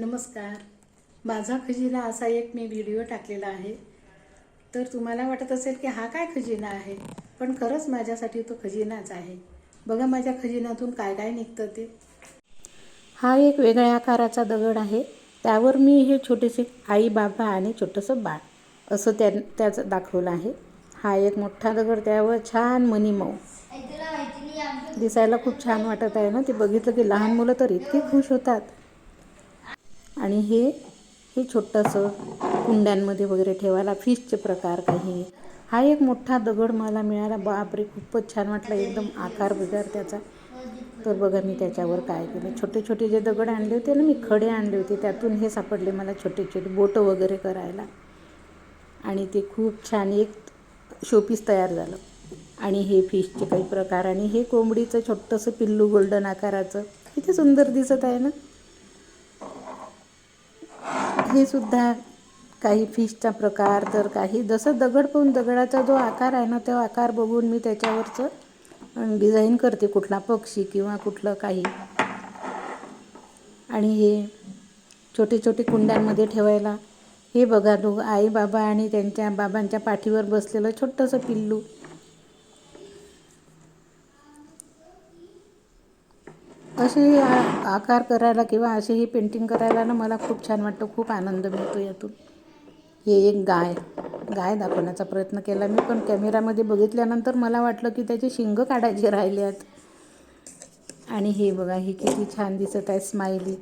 नमस्कार. माझा खजिना असा एक मी व्हिडिओ टाकलेला आहे. तर तुम्हाला वाटत असेल की हा काय खजिना आहे? पण खरंच माझ्यासाठी तो खजिनाच आहे. बघा माझ्या खजिन्यातून काय काय निघतं ते. हा एक वेगळ्या आकाराचा दगड आहे. त्यावर मी हे छोटेसे आई बाबा आणि छोटंसं बाळ असं त्या त्याचं दाखवलं आहे. हा एक मोठा दगड त्यावर छान मनी मऊ. दिसायला खूप छान वाटत आहे ना? ते बघितलं की लहान मुलं तर इतके खुश होतात. आणि हे हे छोटंसं कुंड्यांमध्ये वगैरे ठेवायला फिशचे प्रकार काही. हा एक मोठा दगड मला मिळाला. बापरे खूपच छान वाटलं. एकदम आकार बिगार त्याचा. तर बघा मी त्याच्यावर काय केलं. छोटे छोटे जे दगड आणले होते ना मी खडे आणले होते. त्यातून हे सापडले मला छोटे छोटे बोटं वगैरे करायला. आणि ते खूप छान एक शोपीस तयार झालं. आणि हे फिशचे काही प्रकार. आणि हे कोंबडीचं छोटंसं पिल्लू गोल्डन आकाराचं. किती सुंदर दिसत आहे ना? हे सुद्धा काही फिशचा प्रकार तर काही जसं दगड पाहून दगडाचा जो आकार आहे ना तो आकार बघून मी त्याच्यावरचं डिझाईन करते कुठला पक्षी किंवा कुठलं काही. आणि हे छोटे छोटे कुंड्यांमध्ये ठेवायला हे बघा दोघं आई बाबा आणि त्यांच्या बाबांच्या पाठीवर बसलेलं छोटंसं पिल्लू. असे आकार करायला किंवा असेही पेंटिंग करायला ना मला खूप छान वाटतं खूप आनंद मिळतो यातून. हे एक गाय गाय दाखवण्याचा प्रयत्न केला मी पण कॅमेरामध्ये बघितल्यानंतर मला वाटलं की त्याचे शिंग काढायचे राहिले आहेत. आणि हे बघा हे किती छान दिसत आहे स्माइली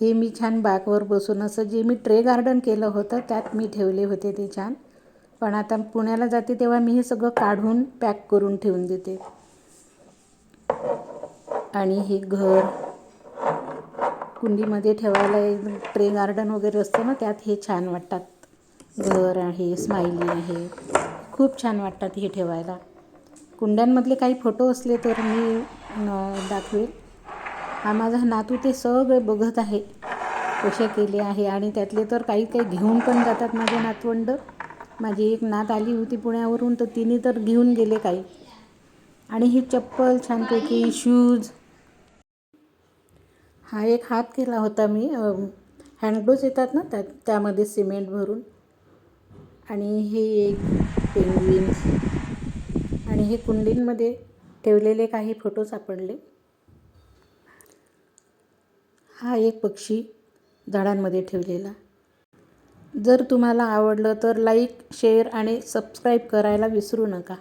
हे मी छान बॅकवर बसून असं जे मी ट्रे गार्डन केलं होतं त्यात मी ठेवले होते ते छान. पण आता पुण्याला जाते तेव्हा मी हे सगळं काढून पॅक करून ठेवून देते. आणि हे घर कुंडीमध्ये ठेवायला ट्रे गार्डन वगैरे असतं ना त्यात हे छान वाटतात. घर आहे स्माइली आहे. खूप छान वाटतात हे ठेवायला. कुंड्यांमधले काही फोटो असले तर मी दाखवेल. हा माझा नातू ते सगळे बघत आहे. कसे केले आहे आणि त्यातले तर काही काही घेऊन पण जातात माझे नातवंड. माझी एक नात आली होती पुण्यावरून तर तिने तर घेऊन गेले काही. आणि ही चप्पल छानपैकी शूज हा एक हात केला होता मी. हँडग्लोज येतात ना त्या त्यामध्ये सिमेंट भरून. आणि हे एक पेंग्विन आणि हे कुंडींमध्ये ठेवलेले काही फोटो सापडले. हा एक पक्षी झाडांमध्ये ठेवलेला. जर तुम्हाला आवडलं तर लाईक शेअर आणि सबस्क्राईब करायला विसरू नका.